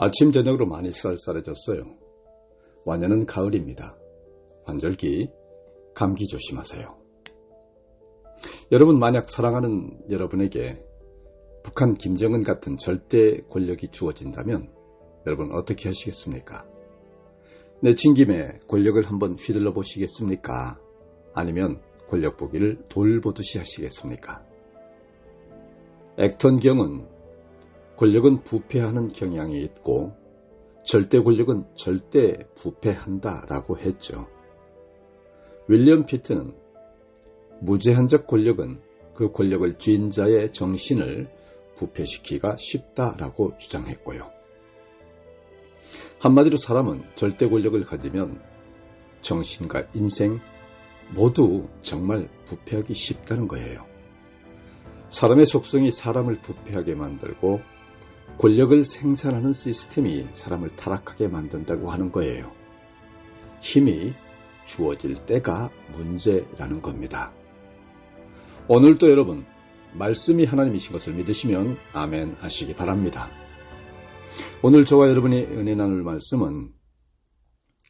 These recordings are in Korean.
아침 저녁으로 많이 쌀쌀해졌어요. 완연은 가을입니다. 환절기, 감기 조심하세요. 여러분 만약 사랑하는 여러분에게 북한 김정은 같은 절대 권력이 주어진다면 여러분 어떻게 하시겠습니까? 내친 김에 권력을 한번 휘둘러 보시겠습니까? 아니면 권력 보기를 돌보듯이 하시겠습니까? 액턴 경은 권력은 부패하는 경향이 있고 절대 권력은 절대 부패한다라고 했죠. 윌리엄 피트는 무제한적 권력은 그 권력을 쥔 자의 정신을 부패시키기가 쉽다라고 주장했고요. 한마디로 사람은 절대 권력을 가지면 정신과 인생 모두 정말 부패하기 쉽다는 거예요. 사람의 속성이 사람을 부패하게 만들고 권력을 생산하는 시스템이 사람을 타락하게 만든다고 하는 거예요. 힘이 주어질 때가 문제라는 겁니다. 오늘도 여러분, 말씀이 하나님이신 것을 믿으시면 아멘 하시기 바랍니다. 오늘 저와 여러분이 은혜 나눌 말씀은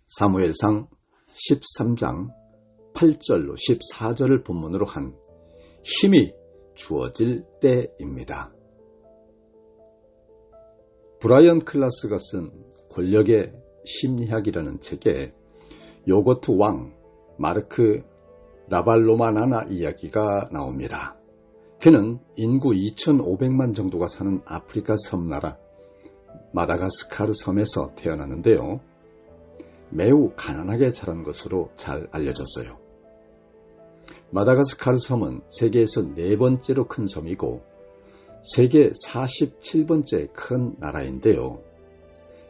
사무엘상 13장 8절로 14절을 본문으로 한 힘이 주어질 때입니다. 브라이언 클라스가 쓴 권력의 심리학이라는 책에 요거트 왕 마르크 라발로마나나 이야기가 나옵니다. 그는 인구 2,500만 정도가 사는 아프리카 섬나라 마다가스카르 섬에서 태어났는데요. 매우 가난하게 자란 것으로 잘 알려졌어요. 마다가스카르 섬은 세계에서 네 번째로 큰 섬이고 세계 47번째 큰 나라인데요.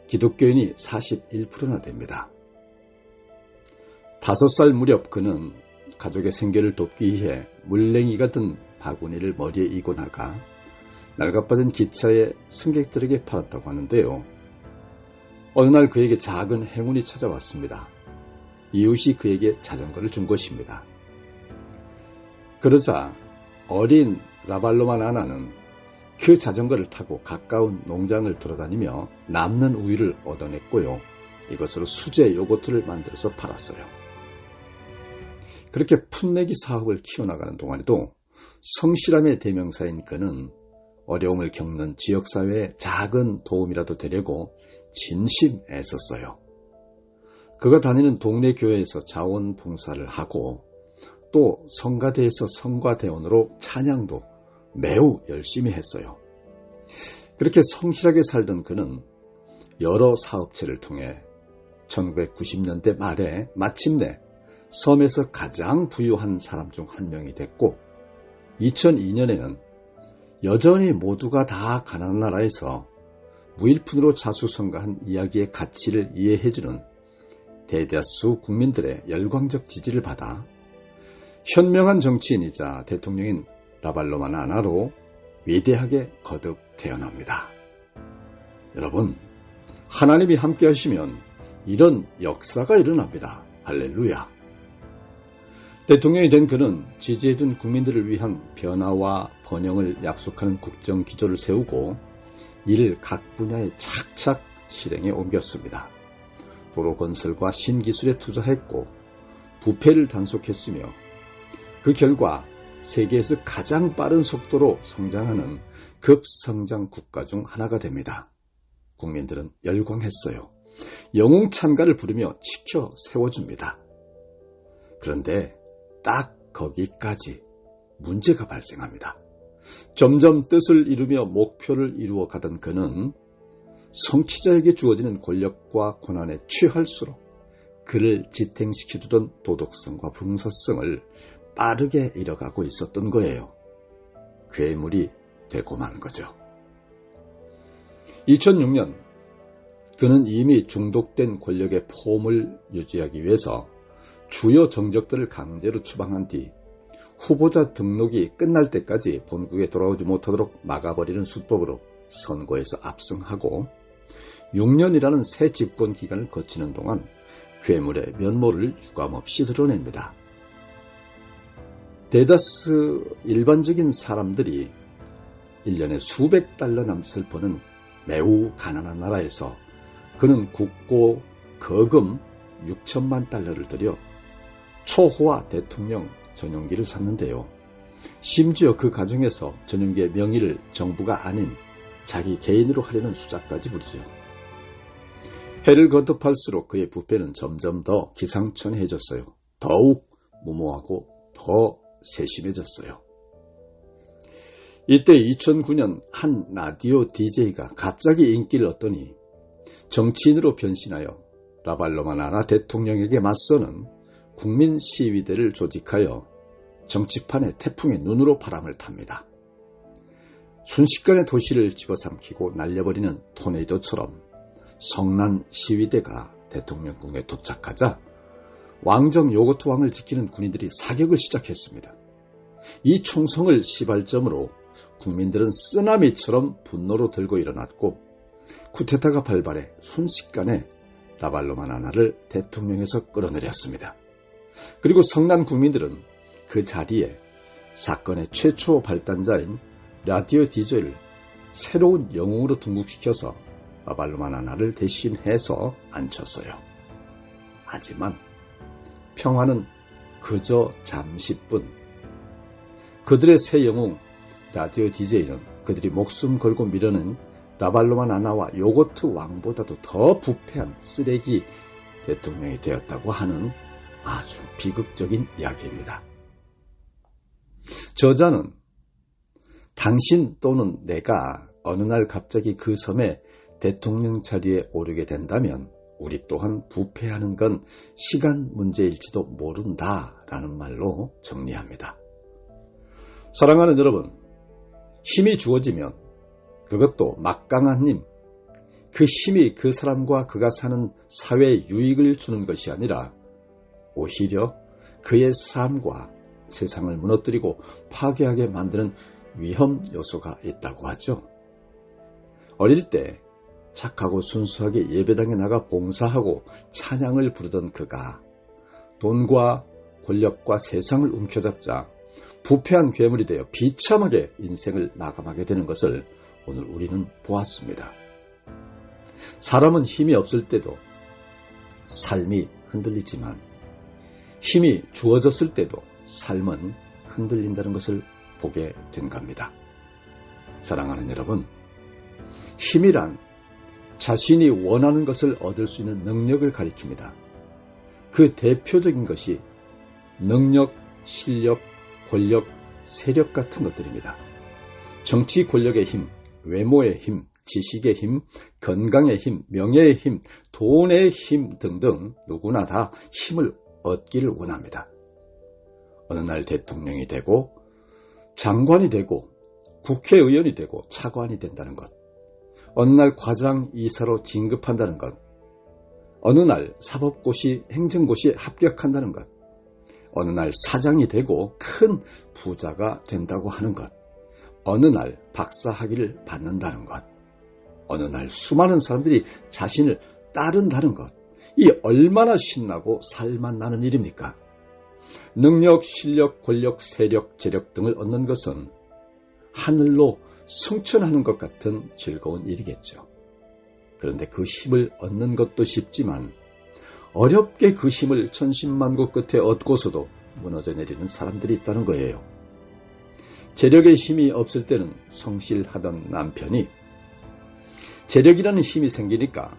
기독교인이 41%나 됩니다. 다섯 살 무렵 그는 가족의 생계를 돕기 위해 물냉이가 든 바구니를 머리에 이고 나가 낡아빠진 기차에 승객들에게 팔았다고 하는데요. 어느 날 그에게 작은 행운이 찾아왔습니다. 이웃이 그에게 자전거를 준 것입니다. 그러자 어린 라발로만 아나는 그 자전거를 타고 가까운 농장을 돌아다니며 남는 우유를 얻어냈고요. 이것으로 수제 요거트를 만들어서 팔았어요. 그렇게 풋내기 사업을 키워나가는 동안에도 성실함의 대명사인 그는 어려움을 겪는 지역사회에 작은 도움이라도 되려고 진심 애썼어요. 그가 다니는 동네 교회에서 자원봉사를 하고 또 성가대에서 성가대원으로 찬양도 매우 열심히 했어요. 그렇게 성실하게 살던 그는 여러 사업체를 통해 1990년대 말에 마침내 섬에서 가장 부유한 사람 중 한 명이 됐고 2002년에는 여전히 모두가 다 가난한 나라에서 무일푼으로 자수성가한 이야기의 가치를 이해해주는 대다수 국민들의 열광적 지지를 받아 현명한 정치인이자 대통령인 라발로만 하나로 위대하게 거듭 태어납니다. 여러분, 하나님이 함께 하시면 이런 역사가 일어납니다. 할렐루야. 대통령이 된 그는 지지해준 국민들을 위한 변화와 번영을 약속하는 국정 기조를 세우고 이를 각 분야에 착착 실행에 옮겼습니다. 도로 건설과 신기술에 투자했고 부패를 단속했으며 그 결과 세계에서 가장 빠른 속도로 성장하는 급성장 국가 중 하나가 됩니다. 국민들은 열광했어요. 영웅 찬가를 부르며 지켜 세워줍니다. 그런데 딱 거기까지 문제가 발생합니다. 점점 뜻을 이루며 목표를 이루어 가던 그는 성취자에게 주어지는 권력과 고난에 취할수록 그를 지탱시켜주던 도덕성과 봉사성을 빠르게 잃어가고 있었던 거예요. 괴물이 되고 만 거죠. 2006년 그는 이미 중독된 권력의 폼을 유지하기 위해서 주요 정적들을 강제로 추방한 뒤 후보자 등록이 끝날 때까지 본국에 돌아오지 못하도록 막아버리는 수법으로 선거에서 압승하고 6년이라는 새 집권 기간을 거치는 동안 괴물의 면모를 유감없이 드러냅니다. 대다수 일반적인 사람들이 1년에 수백 달러 남짓을 버는 매우 가난한 나라에서 그는 국고 거금 6천만 달러를 들여 초호화 대통령 전용기를 샀는데요. 심지어 그 가정에서 전용기의 명의를 정부가 아닌 자기 개인으로 하려는 수작까지 부르죠. 해를 거듭할수록 그의 부패는 점점 더 기상천외해졌어요. 더욱 무모하고 더 세심해졌어요. 이때 2009년 한 라디오 DJ가 갑자기 인기를 얻더니 정치인으로 변신하여 라발로마나라 대통령에게 맞서는 국민 시위대를 조직하여 정치판의 태풍의 눈으로 바람을 탑니다. 순식간에 도시를 집어삼키고 날려버리는 토네이도처럼 성난 시위대가 대통령궁에 도착하자 왕정 요거트 왕을 지키는 군인들이 사격을 시작했습니다. 이 총성을 시발점으로 국민들은 쓰나미처럼 분노로 들고 일어났고 쿠데타가 발발해 순식간에 라발로만 하나를 대통령에서 끌어내렸습니다. 그리고 성난 국민들은 그 자리에 사건의 최초 발단자인 라디오 디젤을 새로운 영웅으로 등극시켜서 라발로만 하나를 대신해서 앉혔어요. 하지만 평화는 그저 잠시뿐. 그들의 새 영웅 라디오 DJ는 그들이 목숨 걸고 밀어낸 라발로만 아나와 요거트 왕보다도 더 부패한 쓰레기 대통령이 되었다고 하는 아주 비극적인 이야기입니다. 저자는 당신 또는 내가 어느 날 갑자기 그 섬에 대통령 자리에 오르게 된다면 우리 또한 부패하는 건 시간 문제일지도 모른다 라는 말로 정리합니다. 사랑하는 여러분, 힘이 주어지면 그것도 막강한 힘, 그 힘이 그 사람과 그가 사는 사회에 유익을 주는 것이 아니라 오히려 그의 삶과 세상을 무너뜨리고 파괴하게 만드는 위험 요소가 있다고 하죠. 어릴 때 착하고 순수하게 예배당에 나가 봉사하고 찬양을 부르던 그가 돈과 권력과 세상을 움켜잡자 부패한 괴물이 되어 비참하게 인생을 마감하게 되는 것을 오늘 우리는 보았습니다. 사람은 힘이 없을 때도 삶이 흔들리지만 힘이 주어졌을 때도 삶은 흔들린다는 것을 보게 된 겁니다. 사랑하는 여러분, 힘이란 자신이 원하는 것을 얻을 수 있는 능력을 가리킵니다. 그 대표적인 것이 능력, 실력, 권력, 세력 같은 것들입니다. 정치 권력의 힘, 외모의 힘, 지식의 힘, 건강의 힘, 명예의 힘, 돈의 힘 등등 누구나 다 힘을 얻기를 원합니다. 어느 날 대통령이 되고 장관이 되고 국회의원이 되고 차관이 된다는 것. 어느 날 과장 이사로 진급한다는 것. 어느 날 사법고시 행정고시에 합격한다는 것. 어느 날 사장이 되고 큰 부자가 된다고 하는 것. 어느 날 박사 학위를 받는다는 것. 어느 날 수많은 사람들이 자신을 따른다는 것. 이 얼마나 신나고 살만 나는 일입니까? 능력, 실력, 권력, 세력, 재력 등을 얻는 것은 하늘로 승천하는 것 같은 즐거운 일이겠죠. 그런데 그 힘을 얻는 것도 쉽지만 어렵게 그 힘을 천신만고 끝에 얻고서도 무너져 내리는 사람들이 있다는 거예요. 재력의 힘이 없을 때는 성실하던 남편이 재력이라는 힘이 생기니까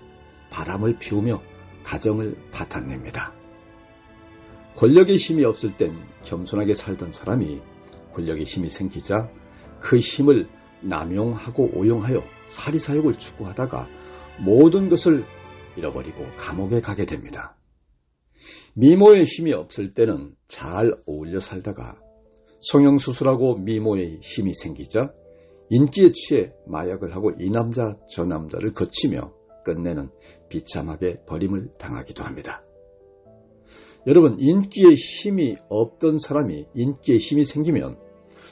바람을 피우며 가정을 파탄냅니다. 권력의 힘이 없을 땐 겸손하게 살던 사람이 권력의 힘이 생기자 그 힘을 남용하고 오용하여 사리사욕을 추구하다가 모든 것을 잃어버리고 감옥에 가게 됩니다. 미모의 힘이 없을 때는 잘 어울려 살다가 성형수술하고 미모의 힘이 생기자 인기에 취해 마약을 하고 이 남자 저 남자를 거치며 끝내는 비참하게 버림을 당하기도 합니다. 여러분, 인기에 힘이 없던 사람이 인기에 힘이 생기면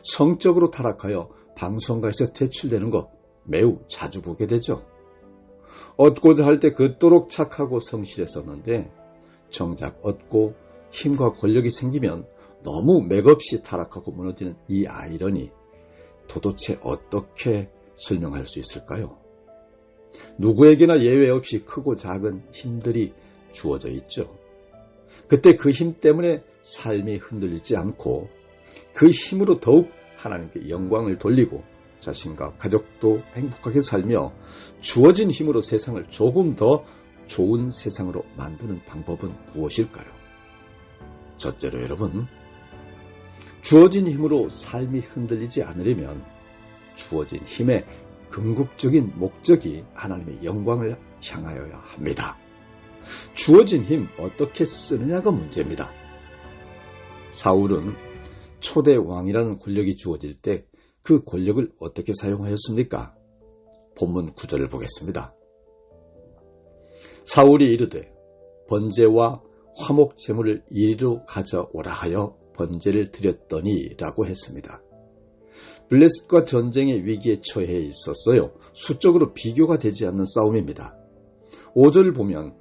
성적으로 타락하여 방송가에서 퇴출되는 거 매우 자주 보게 되죠. 얻고자 할 때 그토록 착하고 성실했었는데 정작 얻고 힘과 권력이 생기면 너무 맥없이 타락하고 무너지는 이 아이러니 도대체 어떻게 설명할 수 있을까요? 누구에게나 예외 없이 크고 작은 힘들이 주어져 있죠. 그때 그 힘 때문에 삶이 흔들리지 않고 그 힘으로 더욱 하나님께 영광을 돌리고 자신과 가족도 행복하게 살며 주어진 힘으로 세상을 조금 더 좋은 세상으로 만드는 방법은 무엇일까요? 첫째로 여러분, 주어진 힘으로 삶이 흔들리지 않으려면 주어진 힘의 궁극적인 목적이 하나님의 영광을 향하여야 합니다. 주어진 힘 어떻게 쓰느냐가 문제입니다. 사울은 초대 왕이라는 권력이 주어질 때 그 권력을 어떻게 사용하였습니까? 본문 구절을 보겠습니다. 사울이 이르되 번제와 화목 제물을 이리로 가져오라 하여 번제를 드렸더니 라고 했습니다. 블레셋과 전쟁의 위기에 처해 있었어요. 수적으로 비교가 되지 않는 싸움입니다. 5절을 보면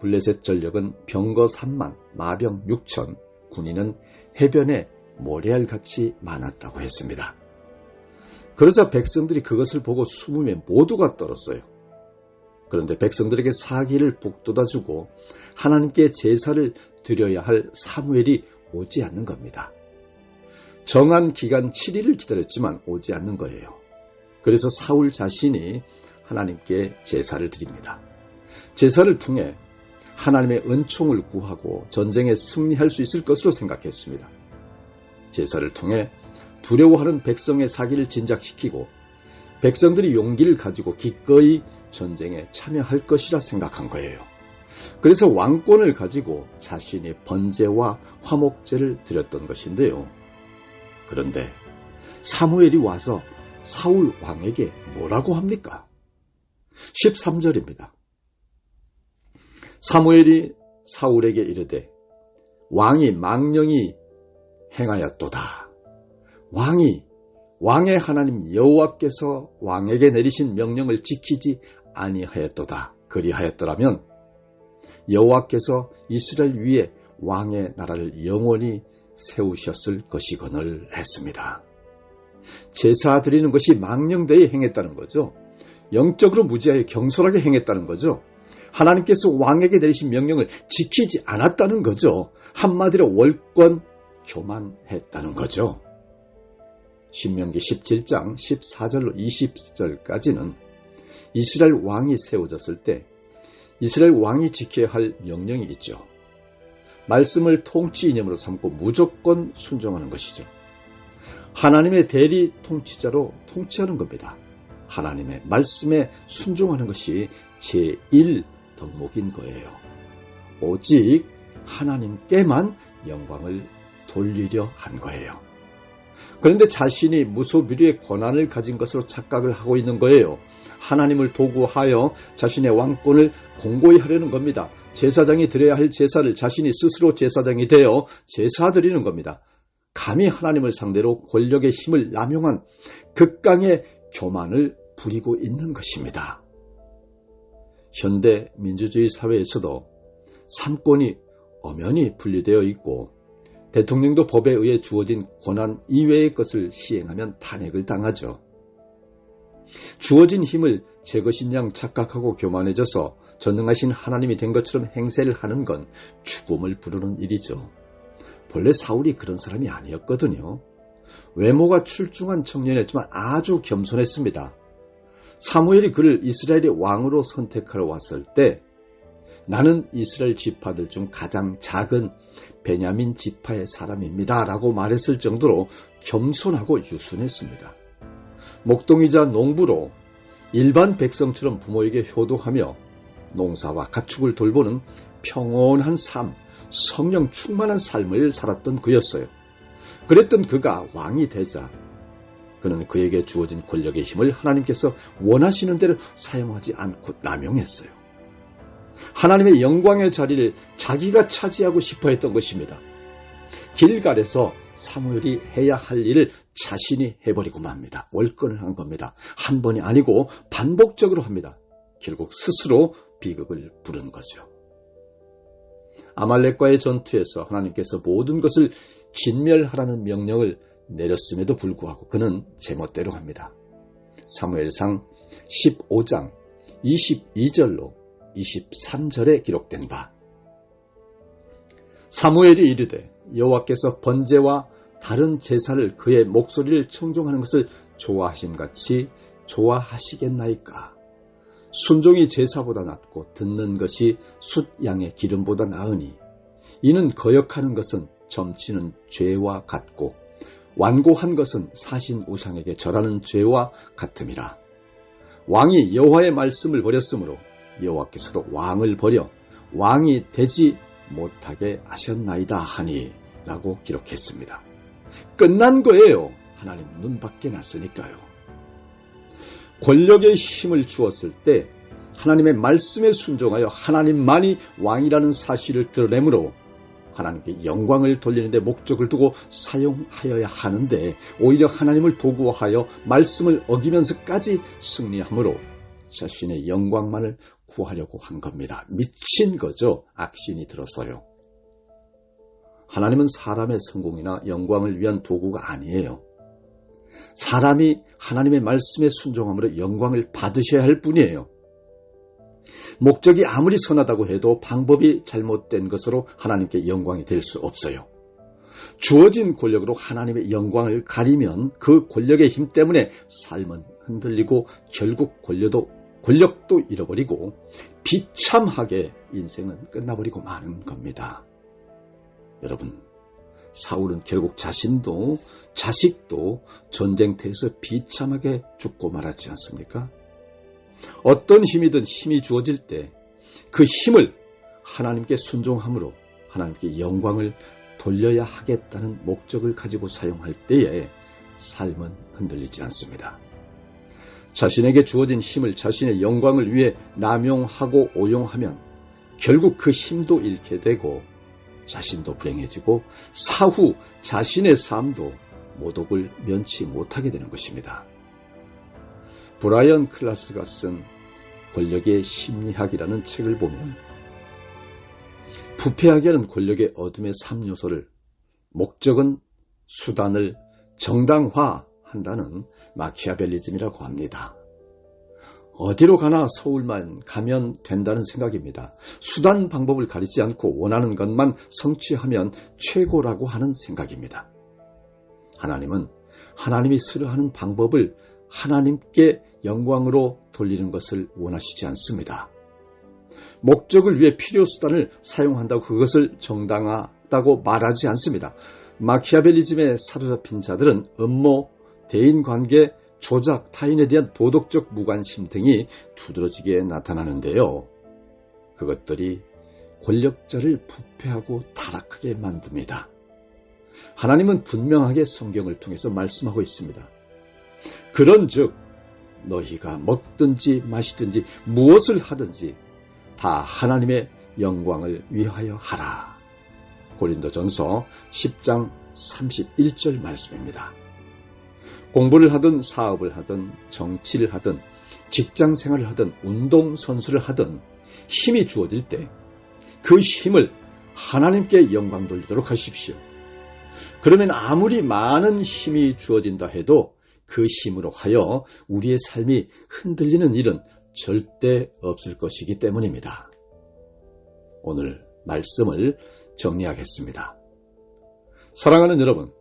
블레셋 전력은 병거 3만, 마병 6천, 군인은 해변에 모래알같이 많았다고 했습니다. 그러자 백성들이 그것을 보고 수음에 모두가 떨었어요. 그런데 백성들에게 사기를 북돋아주고 하나님께 제사를 드려야 할 사무엘이 오지 않는 겁니다. 정한 기간 7일을 기다렸지만 오지 않는 거예요. 그래서 사울 자신이 하나님께 제사를 드립니다. 제사를 통해 하나님의 은총을 구하고 전쟁에 승리할 수 있을 것으로 생각했습니다. 제사를 통해 두려워하는 백성의 사기를 진작시키고 백성들이 용기를 가지고 기꺼이 전쟁에 참여할 것이라 생각한 거예요. 그래서 왕권을 가지고 자신이 번제와 화목제를 드렸던 것인데요. 그런데 사무엘이 와서 사울 왕에게 뭐라고 합니까? 13절입니다. 사무엘이 사울에게 이르되 왕이 망령이 행하였도다. 왕이 왕의 하나님 여호와께서 왕에게 내리신 명령을 지키지 아니하였도다. 그리하였더라면 여호와께서 이스라엘 위에 왕의 나라를 영원히 세우셨을 것이거늘 했습니다. 제사 드리는 것이 망령되이 행했다는 거죠. 영적으로 무지하게 경솔하게 행했다는 거죠. 하나님께서 왕에게 내리신 명령을 지키지 않았다는 거죠. 한마디로 월권 교만했다는 거죠. 신명기 17장 14절로 20절까지는 이스라엘 왕이 세워졌을 때 이스라엘 왕이 지켜야 할 명령이 있죠. 말씀을 통치 이념으로 삼고 무조건 순종하는 것이죠. 하나님의 대리 통치자로 통치하는 겁니다. 하나님의 말씀에 순종하는 것이 제1 덕목인 거예요. 오직 하나님께만 영광을 돌리려 한 거예요. 그런데 자신이 무소비리의 권한을 가진 것으로 착각을 하고 있는 거예요. 하나님을 도구하여 자신의 왕권을 공고히 하려는 겁니다. 제사장이 드려야 할 제사를 자신이 스스로 제사장이 되어 제사 드리는 겁니다. 감히 하나님을 상대로 권력의 힘을 남용한 극강의 교만을 부리고 있는 것입니다. 현대 민주주의 사회에서도 삼권이 엄연히 분리되어 있고 대통령도 법에 의해 주어진 권한 이외의 것을 시행하면 탄핵을 당하죠. 주어진 힘을 제 것인 양 착각하고 교만해져서 전능하신 하나님이 된 것처럼 행세를 하는 건 죽음을 부르는 일이죠. 본래 사울이 그런 사람이 아니었거든요. 외모가 출중한 청년이었지만 아주 겸손했습니다. 사무엘이 그를 이스라엘의 왕으로 선택하러 왔을 때 나는 이스라엘 지파들 중 가장 작은 베냐민 지파의 사람입니다. 라고 말했을 정도로 겸손하고 유순했습니다. 목동이자 농부로 일반 백성처럼 부모에게 효도하며 농사와 가축을 돌보는 평온한 삶, 성령 충만한 삶을 살았던 그였어요. 그랬던 그가 왕이 되자 그는 그에게 주어진 권력의 힘을 하나님께서 원하시는 대로 사용하지 않고 남용했어요. 하나님의 영광의 자리를 자기가 차지하고 싶어 했던 것입니다. 길갈에서 사무엘이 해야 할 일을 자신이 해버리고 맙니다. 월권을 한 겁니다. 한 번이 아니고 반복적으로 합니다. 결국 스스로 비극을 부른 거죠. 아말렉과의 전투에서 하나님께서 모든 것을 진멸하라는 명령을 내렸음에도 불구하고 그는 제멋대로 합니다. 사무엘상 15장 22절로 23절에 기록된 바 사무엘이 이르되 여호와께서 번제와 다른 제사를 그의 목소리를 청종하는 것을 좋아하심 같이 좋아하시겠나이까 순종이 제사보다 낫고 듣는 것이 숫양의 기름보다 나으니 이는 거역하는 것은 점치는 죄와 같고 완고한 것은 사신 우상에게 절하는 죄와 같음이라. 왕이 여호와의 말씀을 버렸으므로 여호와께서도 왕을 버려 왕이 되지 못하게 하셨나이다 하니 라고 기록했습니다. 끝난 거예요. 하나님 눈 밖에 났으니까요. 권력의 힘을 주었을 때 하나님의 말씀에 순종하여 하나님만이 왕이라는 사실을 드러내므로 하나님께 영광을 돌리는데 목적을 두고 사용하여야 하는데 오히려 하나님을 도구화하여 말씀을 어기면서까지 승리함으로 자신의 영광만을 구하려고 한 겁니다. 미친 거죠. 악신이 들어서요. 하나님은 사람의 성공이나 영광을 위한 도구가 아니에요. 사람이 하나님의 말씀에 순종함으로 영광을 받으셔야 할 뿐이에요. 목적이 아무리 선하다고 해도 방법이 잘못된 것으로 하나님께 영광이 될 수 없어요. 주어진 권력으로 하나님의 영광을 가리면 그 권력의 힘 때문에 삶은 흔들리고 결국 권력도, 권력도 잃어버리고 비참하게 인생은 끝나버리고 마는 겁니다. 여러분, 사울은 결국 자신도 자식도 전쟁터에서 비참하게 죽고 말았지 않습니까? 어떤 힘이든 힘이 주어질 때 그 힘을 하나님께 순종함으로 하나님께 영광을 돌려야 하겠다는 목적을 가지고 사용할 때에 삶은 흔들리지 않습니다. 자신에게 주어진 힘을 자신의 영광을 위해 남용하고 오용하면 결국 그 힘도 잃게 되고 자신도 불행해지고 사후 자신의 삶도 모독을 면치 못하게 되는 것입니다. 브라이언 클라스가 쓴 권력의 심리학이라는 책을 보면 부패하게 하는 권력의 어둠의 3요소를 목적은 수단을 정당화한다는 마키아벨리즘이라고 합니다. 어디로 가나 서울만 가면 된다는 생각입니다. 수단 방법을 가리지 않고 원하는 것만 성취하면 최고라고 하는 생각입니다. 하나님은 하나님이 싫어하는 방법을 하나님께 영광으로 돌리는 것을 원하시지 않습니다. 목적을 위해 필요 수단을 사용한다고 그것을 정당하다고 말하지 않습니다. 마키아벨리즘에 사로잡힌 자들은 음모, 대인관계, 조작, 타인에 대한 도덕적 무관심 등이 두드러지게 나타나는데요. 그것들이 권력자를 부패하고 타락하게 만듭니다. 하나님은 분명하게 성경을 통해서 말씀하고 있습니다. 그런 즉, 너희가 먹든지 마시든지 무엇을 하든지 다 하나님의 영광을 위하여 하라. 고린도전서 10장 31절 말씀입니다. 공부를 하든 사업을 하든 정치를 하든 직장 생활을 하든 운동 선수를 하든 힘이 주어질 때 그 힘을 하나님께 영광 돌리도록 하십시오. 그러면 아무리 많은 힘이 주어진다 해도 그 힘으로 하여 우리의 삶이 흔들리는 일은 절대 없을 것이기 때문입니다. 오늘 말씀을 정리하겠습니다. 사랑하는 여러분,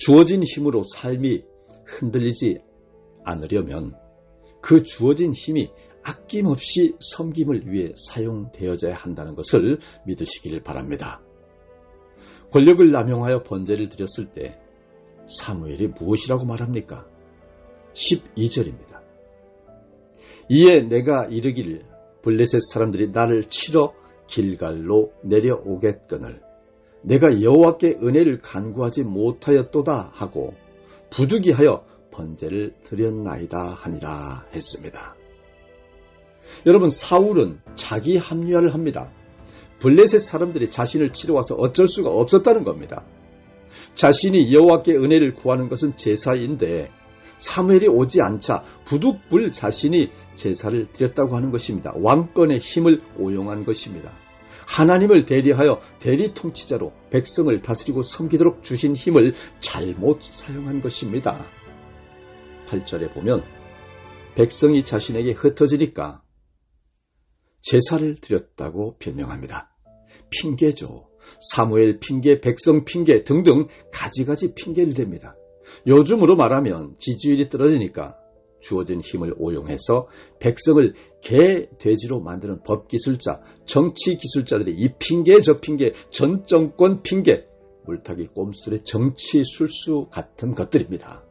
주어진 힘으로 삶이 흔들리지 않으려면 그 주어진 힘이 아낌없이 섬김을 위해 사용되어져야 한다는 것을 믿으시길 바랍니다. 권력을 남용하여 번제를 드렸을 때 사무엘이 무엇이라고 말합니까? 12절입니다. 이에 내가 이르기를 블레셋 사람들이 나를 치러 길갈로 내려오겠거늘 내가 여호와께 은혜를 간구하지 못하였도다 하고 부득이하여 번제를 드렸나이다 하니라 했습니다. 여러분 사울은 자기 합리화를 합니다. 블레셋 사람들이 자신을 치러 와서 어쩔 수가 없었다는 겁니다. 자신이 여호와께 은혜를 구하는 것은 제사인데 사무엘이 오지 않자 부득불 자신이 제사를 드렸다고 하는 것입니다. 왕권의 힘을 오용한 것입니다. 하나님을 대리하여 대리 통치자로 백성을 다스리고 섬기도록 주신 힘을 잘못 사용한 것입니다. 8절에 보면 백성이 자신에게 흩어지니까 제사를 드렸다고 변명합니다. 핑계죠. 사무엘 핑계, 백성 핑계 등등 가지가지 핑계를 댑니다. 요즘으로 말하면 지지율이 떨어지니까 주어진 힘을 오용해서 백성을 개, 돼지로 만드는 법기술자, 정치기술자들이 이 핑계 저 핑계, 전 정권 핑계, 물타기 꼼수의 정치 술수 같은 것들입니다.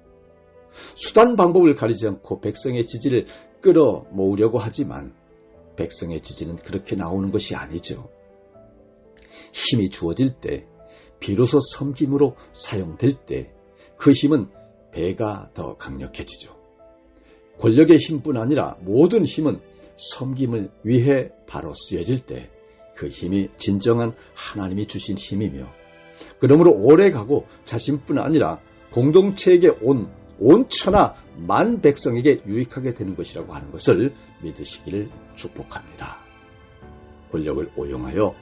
수단 방법을 가리지 않고 백성의 지지를 끌어 모으려고 하지만 백성의 지지는 그렇게 나오는 것이 아니죠. 힘이 주어질 때, 비로소 섬김으로 사용될 때, 그 힘은 배가 더 강력해지죠. 권력의 힘뿐 아니라 모든 힘은 섬김을 위해 바로 쓰여질 때, 그 힘이 진정한 하나님이 주신 힘이며, 그러므로 오래 가고 자신뿐 아니라 공동체에게 온, 온 천하 만 백성에게 유익하게 되는 것이라고 하는 것을 믿으시기를 축복합니다. 권력을 오용하여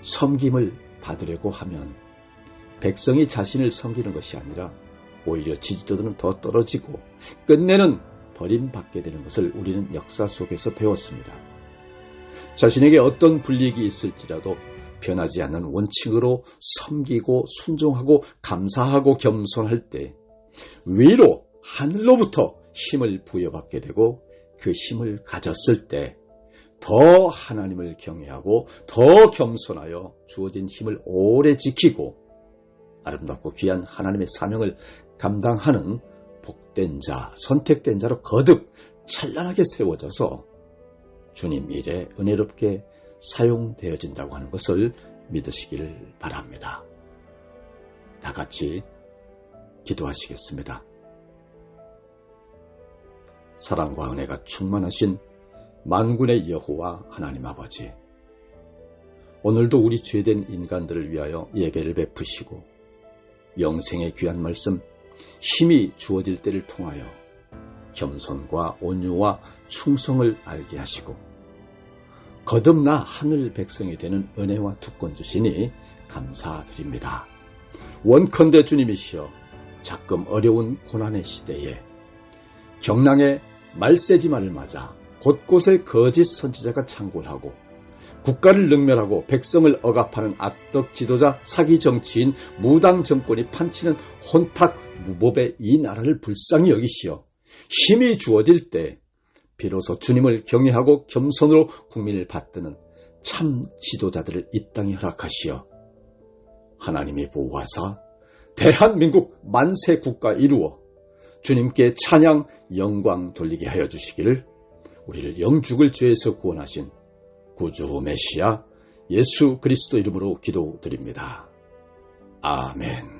섬김을 받으려고 하면 백성이 자신을 섬기는 것이 아니라 오히려 지지도들은 더 떨어지고 끝내는 버림받게 되는 것을 우리는 역사 속에서 배웠습니다. 자신에게 어떤 불이익이 있을지라도 변하지 않는 원칙으로 섬기고 순종하고 감사하고 겸손할 때 위로 하늘로부터 힘을 부여받게 되고 그 힘을 가졌을 때 더 하나님을 경외하고 더 겸손하여 주어진 힘을 오래 지키고 아름답고 귀한 하나님의 사명을 감당하는 복된 자, 선택된 자로 거듭 찬란하게 세워져서 주님 일에 은혜롭게 사용되어진다고 하는 것을 믿으시기를 바랍니다. 다 같이 기도하시겠습니다. 사랑과 은혜가 충만하신 만군의 여호와 하나님 아버지, 오늘도 우리 죄된 인간들을 위하여 예배를 베푸시고 영생의 귀한 말씀, 힘이 주어질 때를 통하여 겸손과 온유와 충성을 알게 하시고 거듭나 하늘 백성이 되는 은혜와 특권 주시니 감사드립니다. 원컨대 주님이시여 자금 어려운 고난의 시대에 경랑의 말세지만을 맞아 곳곳에 거짓 선지자가 창궐하고 국가를 능멸하고 백성을 억압하는 악덕 지도자 사기 정치인 무당 정권이 판치는 혼탁 무법의 이 나라를 불쌍히 여기시어 힘이 주어질 때 비로소 주님을 경외하고 겸손으로 국민을 받드는 참 지도자들을 이 땅에 허락하시어 하나님의 보호하사 대한민국 만세 국가 이루어 주님께 찬양 영광 돌리게 하여 주시기를 우리를 영죽을 죄에서 구원하신 구주 메시아 예수 그리스도 이름으로 기도드립니다. 아멘.